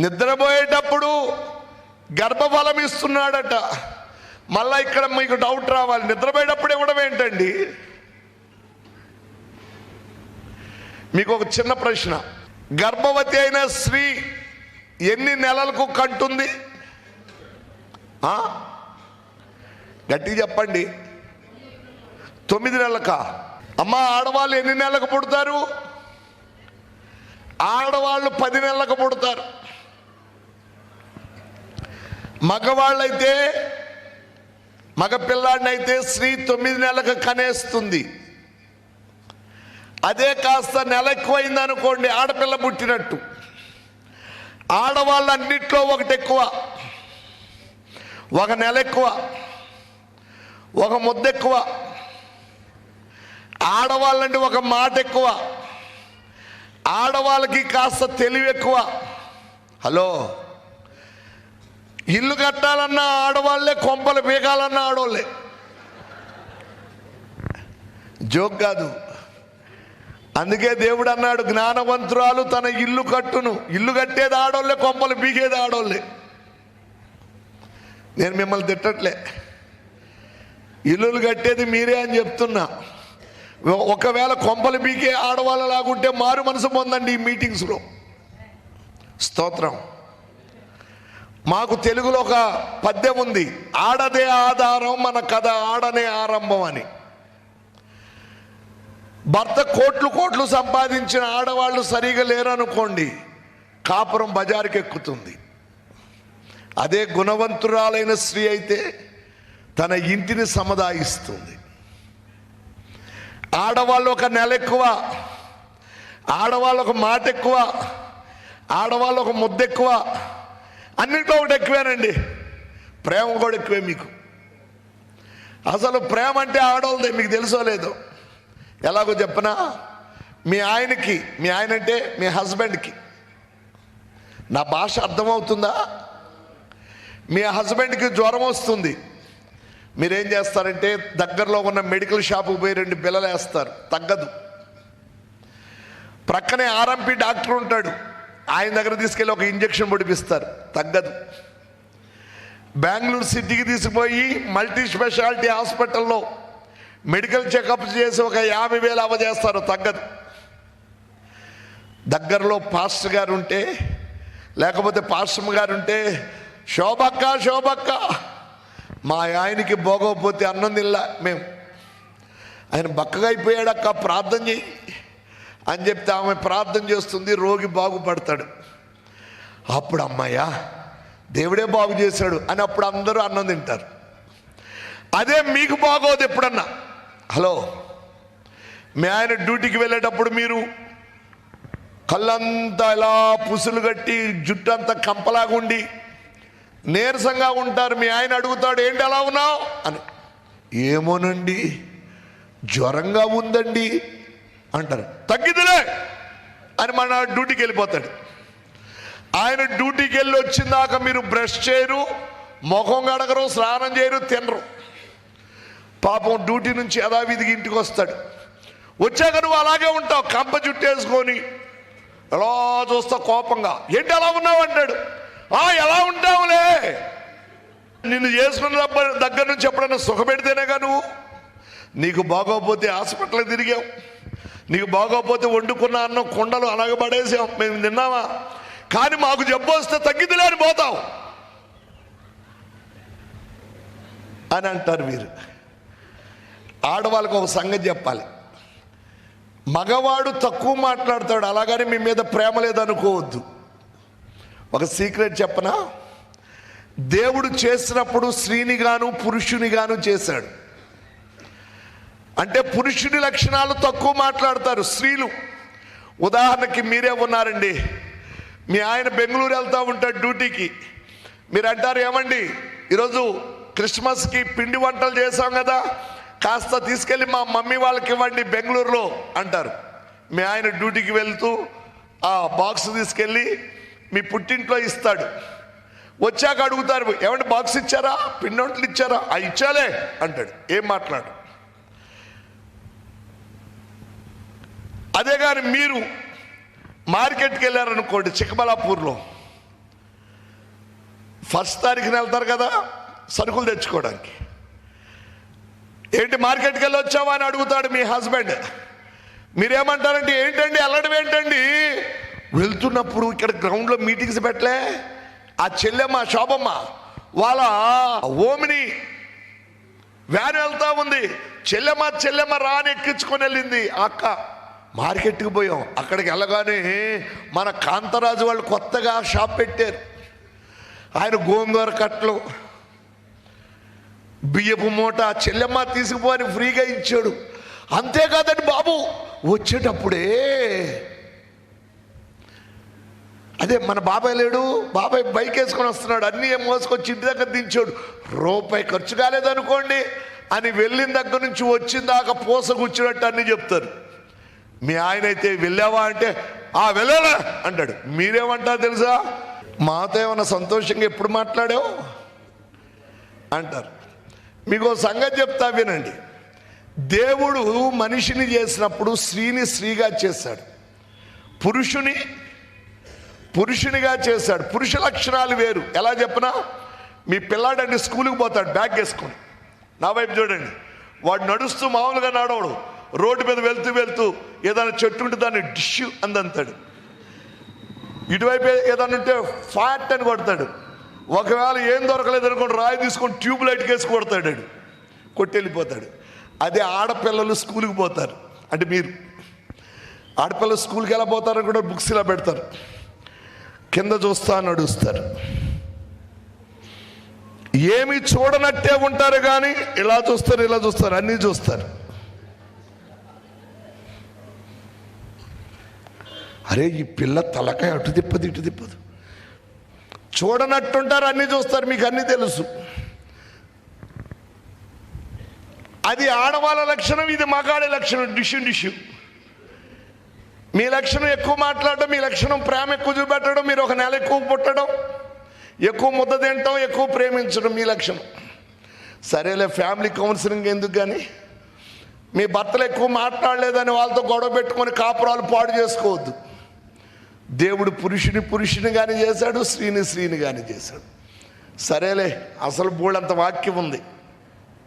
నిద్రపోయేటప్పుడు గర్భఫలం ఇస్తున్నాడట. మళ్ళీ ఇక్కడ మీకు డౌట్ రావాలి. నిద్రపోయేటప్పుడు ఇవ్వడం ఏంటండి? మీకు ఒక చిన్న ప్రశ్న. గర్భవతి అయిన స్త్రీ ఎన్ని నెలలకు కంటుంది? గట్టి చెప్పండి. తొమ్మిది నెలలకా? అమ్మ ఆడవాళ్ళు ఎన్ని నెలలకు పుడతారు? ఆడవాళ్ళు పది నెలలకు పుడతారు. మగవాళ్ళైతే మగ పిల్లాడినైతే స్త్రీ తొమ్మిది నెలలకు కనేస్తుంది. అదే కాస్త నెల ఎక్కువైంది అనుకోండి ఆడపిల్ల పుట్టినట్టు. ఆడవాళ్ళన్నిట్లో ఒకటి ఎక్కువ ఒక నెల ఎక్కువ ఒక ముద్ద ఎక్కువ ఆడవాళ్ళంటే ఒక మాట ఎక్కువ ఆడవాళ్ళకి కాస్త తెలివి ఎక్కువ హలో? ఇల్లు కట్టాలన్న ఆడవాళ్ళే కొంపలు పీకాలన్న ఆడవాళ్ళే జోక్ కాదు. అందుకే దేవుడు అన్నాడు జ్ఞానవంతురాలు తన ఇల్లు కట్టును. ఇల్లు కట్టేది ఆడోళ్ళే కొంపలు పీకేది ఆడోళ్ళే. నేను మిమ్మల్ని తిట్టట్లే. ఇల్లులు కట్టేది మీరే అని చెప్తున్నా. ఒకవేళ కొంపలు పీకే ఆడవాళ్ళ లాగుంటే మారు మనసు పొందండి ఈ మీటింగ్స్లో. స్తోత్రం. మాకు తెలుగులో ఒక పద్యం ఉంది. ఆడదే ఆధారం మన కథ ఆడనే ఆరంభం అని. భర్త కోట్లు కోట్లు సంపాదించిన ఆడవాళ్ళు సరిగా లేరనుకోండి కాపురం బజారుకి ఎక్కుతుంది. అదే గుణవంతురాలైన స్త్రీ అయితే తన ఇంటిని సముదాయిస్తుంది. ఆడవాళ్ళు ఒక నెల ఎక్కువ ఆడవాళ్ళు ఒక మాట ఎక్కువ ఆడవాళ్ళు ఒక ముద్ద ఎక్కువ అన్నింటిలో ఒకటి ఎక్కువేనండి. ప్రేమ కూడా ఎక్కువే మీకు. అసలు ప్రేమ అంటే ఆడవాళ్ళదే మీకు తెలుసో లేదో. ఎలాగో చెప్పనా? మీ ఆయనకి మీ ఆయన అంటే మీ హస్బెండ్కి. నా భాష అర్థమవుతుందా? మీ హస్బెండ్కి జ్వరం వస్తుంది. మీరేం చేస్తారంటే దగ్గరలో ఉన్న మెడికల్ షాపుకి పోయి రెండు బిల్లలు వేస్తారు తగ్గదు. ప్రక్కనే ఆర్ఎంపీ డాక్టర్ ఉంటాడు. ఆయన దగ్గర తీసుకెళ్ళి ఒక ఇంజక్షన్ పొడిపిస్తారు. తగ్గదు. బెంగళూరు సిటీకి తీసుకుపోయి మల్టీ స్పెషాలిటీ హాస్పిటల్లో మెడికల్ చెకప్ చేసి ఒక యాభై వేలు అవజేస్తారు తగ్గదు. దగ్గరలో పాస్టర్ గారు ఉంటే లేకపోతే పాస్టర్ గారు ఉంటే శోభక్క శోభక్క మా ఆయనకి పోగకపోతే అన్నం తిల్లా మేము. ఆయన బక్కగా అయిపోయాడక్క ప్రార్థన చేయి. అని చెప్తే ఆమె ప్రార్థన చేస్తుంది రోగి బాగుపడతాడు. అప్పుడు అమ్మాయ్యా దేవుడే బాగు చేశాడు అని అప్పుడు అందరూ అన్నం తింటారు. అదే మీకు బాగోదు ఎప్పుడన్నా? హలో మీ ఆయన డ్యూటీకి వెళ్ళేటప్పుడు మీరు కళ్ళంతా ఇలా పుసులు కట్టి జుట్టు అంతా కంపలాగుండి నీరసంగా ఉంటారు మీ ఆయన అడుగుతాడు ఏంటి అలా ఉన్నావు? అని. ఏమోనండి జ్వరంగా ఉందండి అంటారు. తగ్గిదిలే అని మన డ్యూటీకి వెళ్ళిపోతాడు. ఆయన డ్యూటీకి వెళ్ళి వచ్చిందాక మీరు బ్రష్ చేయరు ముఖం కడగరు స్నానం చేయరు తినరు. పాపం డ్యూటీ నుంచి యథావిధికి ఇంటికి వస్తాడు. వచ్చాక నువ్వు అలాగే ఉంటావు కంప చుట్టేసుకొని ఎలా చూస్తావు కోపంగా. ఏంటి ఎలా ఉన్నావు అంటాడు. ఆ ఎలా ఉంటావులే. నిన్ను చేసుకున్న దగ్గర నుంచి ఎప్పుడైనా సుఖపెడితేనేగా నువ్వు? నీకు బాగోపోతే హాస్పిటల్ తిరిగావు. నీకు బాగోపోతే వండుకున్న అన్నం కుండలు అనగబడేసాం మేము తిన్నామా? కానీ మాకు జబ్బు వస్తే తగ్గిదిలే అని పోతావు. అని అంటారు వీరు. ఆడవాళ్ళకు ఒక సంగతి చెప్పాలి. మగవాడు తక్కువ మాట్లాడతాడు అలాగని మీ మీద ప్రేమ లేదనుకోవద్దు. ఒక సీక్రెట్ చెప్పనా? దేవుడు చేసినప్పుడు స్త్రీని గాను పురుషుని గాను చేశాడు. అంటే పురుషుని లక్షణాలు తక్కువ మాట్లాడతారు స్త్రీలు. ఉదాహరణకి మీరే ఉన్నారండి. మీ ఆయన బెంగళూరు వెళ్తూ ఉంటాడు డ్యూటీకి. మీరు అంటారు ఏమండి? ఈరోజు క్రిస్మస్కి పిండి వంటలు చేసాం కదా కాస్త తీసుకెళ్ళి మా మమ్మీ వాళ్ళకి ఇవ్వండి బెంగళూరులో అంటారు. మీ ఆయన డ్యూటీకి వెళ్తూ ఆ బాక్స్ తీసుకెళ్ళి మీ పుట్టింట్లో ఇస్తాడు. వచ్చాక అడుగుతారు ఏమంటే బాక్స్ ఇచ్చారా? పిండి వంటలు ఇచ్చారా? ఆ ఇచ్చాలే అంటాడు. ఏం మాట్లాడు? అదే కానీ మీరు మార్కెట్కి వెళ్ళారనుకోండి చిక్కబలాపూర్లో ఫస్ట్ తారీఖున వెళ్తారు కదా సరుకులు తెచ్చుకోవడానికి. ఏంటి మార్కెట్కి వెళ్ళి వచ్చావా అని అడుగుతాడు మీ హస్బెండ్. మీరేమంటారంటే ఏంటండి వెళ్ళడం ఏంటండి? వెళ్తున్నప్పుడు ఇక్కడ గ్రౌండ్లో మీటింగ్స్ పెట్టలే. ఆ చెల్లెమ్మ శోభమ్మ వాళ్ళ ఓమిని వ్యాన్ వెళ్తా ఉంది. చెల్లెమ్మ చెల్లెమ్మ రాని ఎక్కించుకొని వెళ్ళింది అక్క. మార్కెట్కి పోయాం. అక్కడికి వెళ్ళగానే మన కాంతరాజు వాళ్ళు కొత్తగా షాప్ పెట్టారు. ఆయన గోంగూర కట్టలు బియ్యపు మూట చెల్లెమ్మ తీసుకుపోని ఫ్రీగా ఇచ్చాడు. అంతేకాదండి బాబు వచ్చేటప్పుడే అదే మన బాబాయ్ లేడు బాబాయ్ బైక్ వేసుకొని వస్తున్నాడు అన్నీ ఏం మోసుకొచ్చి ఇంటి దగ్గర దించాడు. రూపాయి ఖర్చు కాలేదనుకోండి అని వెళ్ళిన దగ్గర నుంచి వచ్చిన దాకా పూస కూర్చున్నట్టు అన్నీ చెప్తారు. మీ ఆయన అయితే వెళ్ళావా అంటే ఆ వెళ్ళాలా అంటాడు. మీరేమంటారు తెలుసా? మాతో ఏమన్నా సంతోషంగా ఎప్పుడు మాట్లాడావు? అంటారు. మీకు సంగతి చెప్తా వినండి. దేవుడు మనిషిని చేసినప్పుడు స్త్రీని స్త్రీగా చేశాడు. పురుషుని పురుషునిగా చేశాడు. పురుష లక్షణాలు వేరు. ఎలా చెప్పనా? మీ పిల్లాడండి స్కూల్కి పోతాడు బ్యాగ్ వేసుకొని. నా వైపు చూడండి. వాడు నడుస్తూ మామూలుగా నడవడు. రోడ్డు మీద వెళ్తూ వెళ్తూ ఏదైనా చెట్టు ఉంటే దాన్ని డిష్ అందంతాడు. ఇటువైపు ఏదైనా ఉంటే ఫ్యాట్ అని కొడతాడు. ఒకవేళ ఏం దొరకలేదు అనుకోండి రాయి తీసుకొని ట్యూబ్ లైట్ కేసి కొడతాడు కొట్టెళ్ళిపోతాడు. అదే ఆడపిల్లలు స్కూల్కి పోతారు. అంటే మీరు ఆడపిల్లలు స్కూల్కి ఎలా పోతారని కూడా బుక్స్ ఇలా పెడతారు. కింద చూస్తా నడుస్తారు. ఏమి చూడనట్టే ఉంటారు కానీ ఇలా చూస్తారు ఇలా చూస్తారు అన్నీ చూస్తారు. అరే ఈ పిల్ల తలకాయ అటు తిప్పదు ఇటు తిప్పదు. చూడనట్టుంటారు అన్నీ చూస్తారు మీకు అన్నీ తెలుసు. అది ఆడవాళ్ళ లక్షణం ఇది మగాడి లక్షణం డిష్యూ డిష్యూ. మీ లక్షణం ఎక్కువ మాట్లాడడం మీ లక్షణం ప్రేమ ఎక్కువ చూపెట్టడం మీరు ఒక నెల ఎక్కువ పుట్టడం ఎక్కువ ముద్ద తింటాం ఎక్కువ ప్రేమించడం మీ లక్షణం. సరేలే ఫ్యామిలీ కౌన్సిలింగ్ ఎందుకు కానీ మీ భర్తలు ఎక్కువ మాట్లాడలేదని వాళ్ళతో గొడవ పెట్టుకొని కాపురాలు పాడు చేసుకోవద్దు. దేవుడు పురుషుని పురుషుని కానీ చేశాడు స్త్రీని స్త్రీని కానీ చేశాడు. సరేలే అసలు బోళ్ళంత వాక్యం ఉంది.